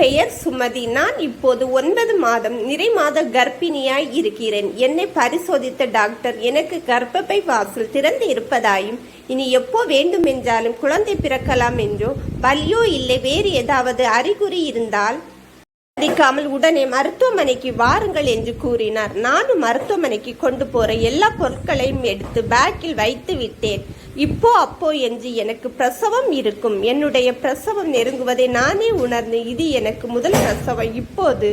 பெயர் சுமதி நான் இப்போது ஒன்பது மாதம் நிறை மாத கர்ப்பிணியாய் இருக்கிறேன். என்னை பரிசோதித்த டாக்டர் எனக்கு கர்ப்பப்பை வாசல் திறந்து இருப்பதாயும் இனி எப்போ வேண்டுமென்றாலும் குழந்தை பிறக்கலாம் என்றோ வலியோ இல்லை வேறு ஏதாவது அறிகுறி இருந்தால் அடிக்காமல் உடனே மருத்துவமனைக்கு வாருங்கள் என்று கூறினார். நானும் மருத்துவமனைக்கு கொண்டு போற எல்லா பொருட்களையும் எடுத்து பேக்கில் வைத்து விட்டேன். இப்போ அப்போ என்று எனக்கு பிரசவம் இருக்கும். என்னுடைய பிரசவம் நெருங்குவதை நானே உணர்ந்து இது எனக்கு முதல் பிரசவம். இப்போது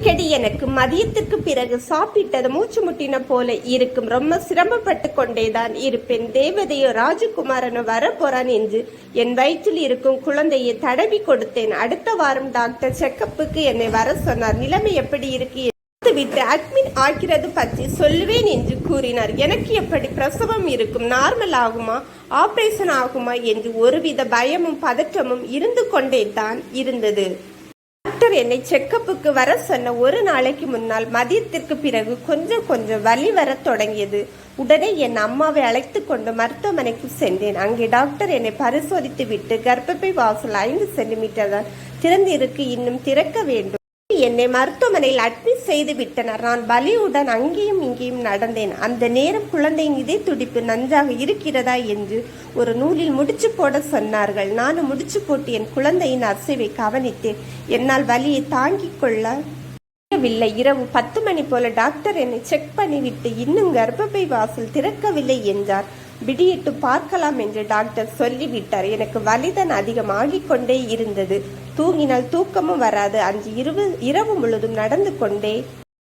அடிக்கடி எனக்கு மதியத்துக்கு பிறகு சாப்பிட்டது மூச்சு முட்டின போல இருக்கும். ரொம்ப சிரமப்பட்டு கொண்டேதான் இருப்பேன். தேவதையோ ராஜகுமாரனோ வரப்போறான் என்று என் வயிற்றில் இருக்கும் குழந்தையை தடவி கொடுத்தேன். அடுத்த வாரம் டாக்டர் செக்கப்புக்கு என்னை வர சொன்னார். நிலைமை எப்படி இருக்கு? விட்டு அட்மிட் ஆக்கிறது பற்றி சொல்லுவேன் என்று கூறினார். எனக்கு எப்படி பிரசவம் இருக்கும்? நார்மல் ஆகுமா? ஆபரேஷன் ஆகுமா? என்று ஒருவித பயமும் பதற்றமும் இருந்து கொண்டே தான் இருந்தது. டாக்டர் என்னை செக்கப்புக்கு வர சொன்ன ஒரு நாளைக்கு முன்னால் மதியத்திற்கு பிறகு கொஞ்சம் கொஞ்சம் வலி வரத் தொடங்கியது. உடனே என் அம்மாவை அழைத்து கொண்டு மருத்துவமனைக்கு சென்றேன். அங்கே டாக்டர் என்னை பரிசோதித்து விட்டு கர்ப்பப்பை வாசல் ஐந்து சென்டிமீட்டர் தான் திறந்திருக்கு. இன்னும் திறக்க வேண்டும். என்னை மருத்துவமனையில் அட்மிட் செய்து விட்டனர். நான் பலியுடன் அங்கேயும் இங்கேயும் நடந்தேன். அந்த நேரம் குழந்தையின் இதய துடிப்பு நன்றாக இருக்கிறதா என்று ஒரு நூலில் முடிச்சு போட சொன்னார்கள். நானும் முடிச்சு போட்டு என் குழந்தையின் அசைவை கவனித்தேன். என்னால் வலியை தாங்கிக் கொள்ள முடியவில்லை. இரவு பத்து மணி போல டாக்டர் என்னை செக் பண்ணிவிட்டு இன்னும் கர்ப்பப்பை வாசல் திறக்கவில்லை என்றார். விடியிட்டு பார்க்கலாம் என்று டாக்டர் சொல்லிவிட்டார். எனக்கு வலிதான் அதிகமாகிக் கொண்டே இருந்தது. தூங்கினால் தூக்கமும் வராது. அன்று இரவு இரவு முழுதும் நடந்து கொண்டே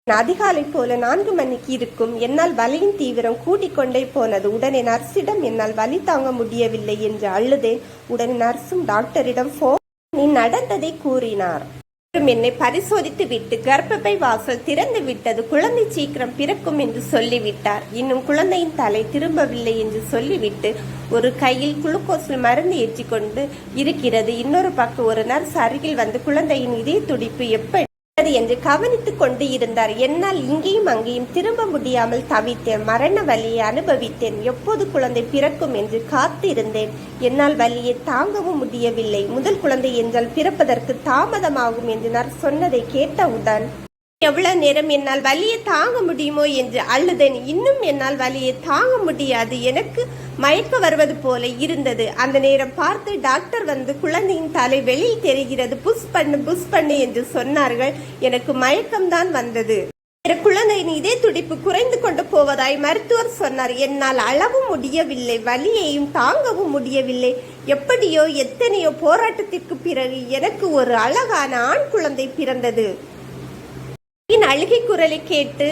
அதிகாலை போல நான்கு மணிக்கு இருக்கும். என்னால் வலியின் தீவிரம் கூட்டிக்கொண்டே போனது. உடனே நர்ஸிடம் என்னால் வலி தாங்க முடியவில்லை என்று அழுதேன். உடனே நர்ஸும் டாக்டரிடம் போ நீ நடந்ததை கூறினார். என்னை பரிசோதித்து விட்டு கர்ப்பப்பை வாசல் திறந்து விட்டது குழந்தை சீக்கிரம் பிறக்கும் என்று சொல்லிவிட்டார். இன்னும் குழந்தையின் தலை திரும்பவில்லை என்று சொல்லிவிட்டு ஒரு கையில் குளுக்கோஸில் மருந்து ஏற்றிக்கொண்டு இருக்கிறது. இன்னொரு பக்கம் ஒரு நர்ஸ் அருகில் வந்து குழந்தையின் இதய துடிப்பு எப்படி என்று கவனித்துக் கொண்டு இருந்தார். என்னால் இங்கேயும் அங்கேயும் திரும்ப முடியாமல் தவித்தேன் மரண வலியை அனுபவித்தேன். எப்போது குழந்தை பிறக்கும் என்று காத்திருந்தேன். என்னால் வலியை தாங்கவும் முடியவில்லை. முதல் குழந்தை என்றால் பிறப்பதற்கு தாமதமாகும் என்று நான் சொன்னதை கேட்டவுடன் எவ்வளவு நேரம் என்னால் வலியை தாங்க முடியுமோ என்று அழுதேன். இன்னும் என்னால் வலியை தாங்க முடியாது. எனக்கு மயக்க வருவது போல இருந்தது. அந்த நேரம் பார்த்து டாக்டர் வந்து குழந்தையின் தலை வெளியில் தெரிகிறது. புஷ் பண்ணு புஷ் பண்ணு என்று சொன்னார்கள். எனக்கு மயக்கம்தான் வந்தது. குழந்தையின் இதே துடிப்பு குறைந்து கொண்டு போவதாய் மருத்துவர் சொன்னார். என்னால் அளவும் முடியவில்லை வலியையும் தாங்கவும் முடியவில்லை. எப்படியோ எத்தனையோ போராட்டத்திற்கு பிறகு எனக்கு ஒரு அழகான ஆண் குழந்தை பிறந்தது. என் அழுகை குரலை கேட்டு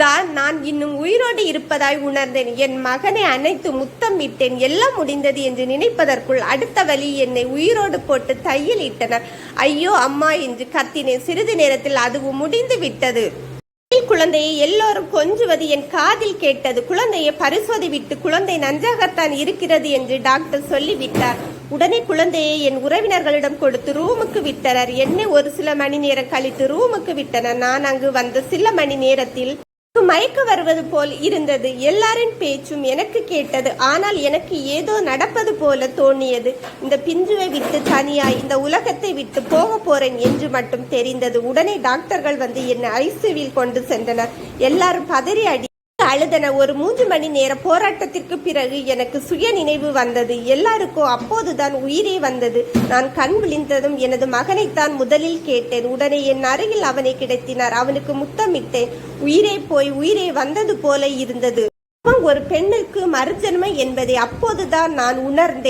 தான் நான் இன்னும் உயிரோடு இருப்பதாய் உணர்ந்தேன். என் மகனை அனைத்து முத்தமிட்டேன் எல்லாம் முடிந்தது என்று நினைப்பதற்குள் அடுத்த வழி என்னை உயிரோடு போட்டு தையில் இட்டனர். ஐயோ அம்மா என்று கத்தினேன். சிறிது நேரத்தில் அதுவும் முடிந்து விட்டது. குழந்தையை எல்லோரும் கொஞ்சுவது என் காதில் கேட்டது. குழந்தையை பரிசோதி விட்டு குழந்தை நன்றாகத்தான் இருக்கிறது என்று டாக்டர் சொல்லிவிட்டார். உடனே குழந்தையை என் உறவினர்களிடம் கொடுத்து ரூமுக்கு விட்டனர். என்னை ஒரு சில மணி நேரம் கழித்து ரூமுக்கு விட்டனர். நான் அங்கு வந்த சில மணி நேரத்தில் மயக்க வருவது போல் இருந்தது. எல்லாரின் பேச்சும் எனக்கு கேட்டது. ஆனால் எனக்கு ஏதோ நடப்பது போல தோணியது இந்த பிஞ்சுவை விட்டு தனியாய் இந்த உலகத்தை விட்டு போக போறேன் என்று மட்டும் தெரிந்தது. உடனே டாக்டர்கள் வந்து என்னை ஐசியூவில் கொண்டு சென்றனர். எல்லாரும் பதறி அடி அழுதன ஒரு மூன்று மணி நேர போராட்டத்திற்கு பிறகு எனக்கு சுய நினைவு வந்தது. எல்லாருக்கும் அப்போதுதான் உயிரே வந்தது. நான் கண் விழிந்ததும் எனது மகனைத்தான் முதலில் கேட்டேன். உடனே என் அருகில் அவனை கிடைத்தினார். அவனுக்கு முத்தமிட்டேன். உயிரே போய் உயிரே வந்தது போல இருந்தது. ஒரு பெண்ணுக்கு மறுஜன்மை என்பதை அப்போதுதான் நான் உணர்ந்தேன்.